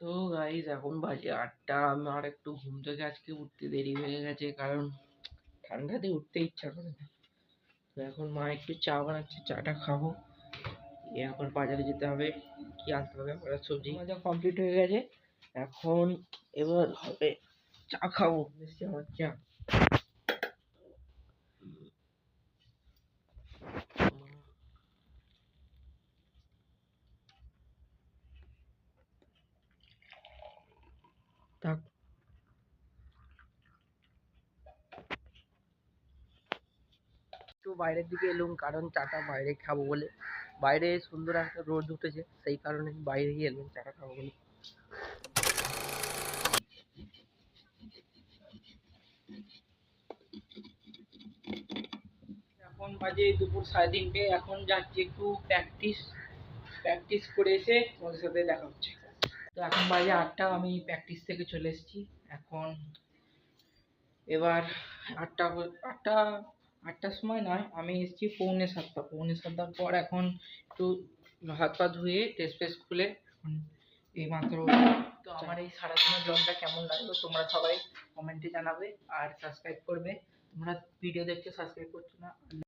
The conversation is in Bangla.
তো গাইজ এখন বাজে আটটা। আমার একটু ঘুম থেকে আজকে উঠতে দেরি হয়ে গেছে কারণ ঠান্ডাতে উঠতে ইচ্ছা করে না। তো এখন মা একটু চা বানাচ্ছে চাটা খাব। এখন বাজারে যেতে হবে কি আনতে হবে আমার? সবজি। ভাজা কমপ্লিট হয়ে গেছে। এখন এবার হবে চা খাব। আমার চা। থাক একটু বাইরের দিকে এলুম কারণ চাটা বাইরে খাব বলে। বাইরে সুন্দর একটা রোদ উঠেছে সেই কারণে বাইরেই এলুম চাটা খাব বলে। এখন বাজে দুপুর সাড়ে তিনটে এখন যাচ্ছি একটু প্র্যাকটিস প্র্যাকটিস করে এসে তোমাদের সাথে দেখা হচ্ছে। তো এখন বাজে আটটা আমি প্র্যাকটিস থেকে চলে এসেছি। এখন এবার আটটা আটটা, আটটার সময় নয়, আমি এসেছি পৌনে সাতটা। পৌনে সাতটার পর এখন একটু হাত পা ধুয়ে টেস্ট ফ্রেস খুলে এখন এইমাত্র তো আমার এই সারাদিনের ব্লগটা কেমন লাগল তোমরা সবাই কমেন্টে জানাবে আর সাবস্ক্রাইব করবে। তোমরা ভিডিও দেখতে সাবস্ক্রাইব করছ না